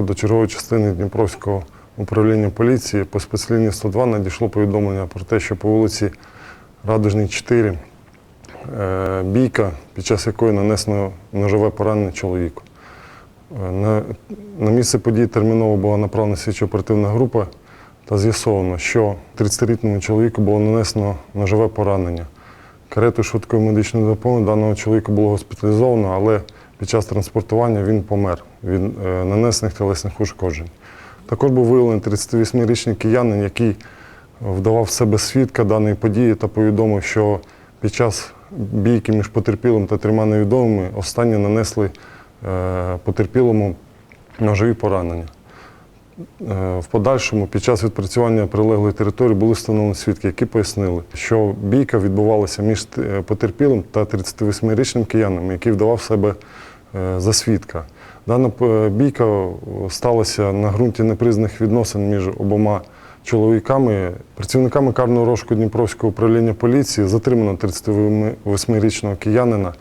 До чергової частини Дніпровського управління поліції по спецлінії 102 надійшло повідомлення про те, що по вулиці Радужній 4 е, бійка, під час якої нанесено ножове поранення чоловіку. Е, На, на місце події терміново була направлена слідчо-оперативна група та з'ясовано, що 30-літньому чоловіку було нанесено ножове поранення. Каретою швидкої медичної допомоги даного чоловіка було госпіталізовано, але під час транспортування він помер від е, нанесених тілесних ушкоджень. Також був виявлений 38-річний киянин, який вдавав себе свідка даної події та повідомив, що під час бійки між потерпілим та трьома невідомими останні нанесли е, потерпілому ножові поранення. Е, В подальшому, під час відпрацювання прилеглої території, були встановлені свідки, які пояснили, що бійка відбувалася між е, потерпілим та 38-річним кияном, який вдавав себе е, за свідка. Дана бійка сталася на ґрунті непризнаних відносин між обома чоловіками. Працівниками карного розшуку Дніпровського управління поліції затримано 38-річного киянина,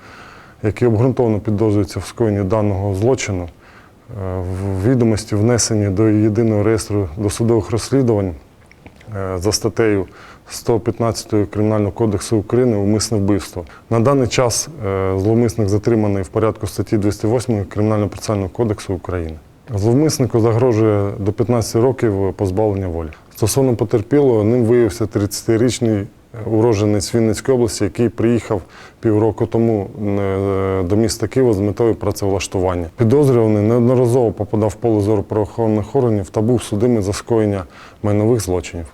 який обґрунтовано підозрюється в скоєнні даного злочину. Е, відомості внесені до єдиного реєстру досудових розслідувань е, за статтею 115 Кримінального кодексу України умисне вбивство. На даний час е, зловмисник затриманий в порядку статті 208 Кримінального процесуального кодексу України. Зловмиснику загрожує до 15 років позбавлення волі. Стосовно потерпілого, ним виявився 30-річний уроженець Вінницької області, який приїхав півроку тому е, до міста Києва з метою працевлаштування. Підозрюваний неодноразово попадав в поле зору правоохоронних органів та був судимий за скоєння майнових злочинів.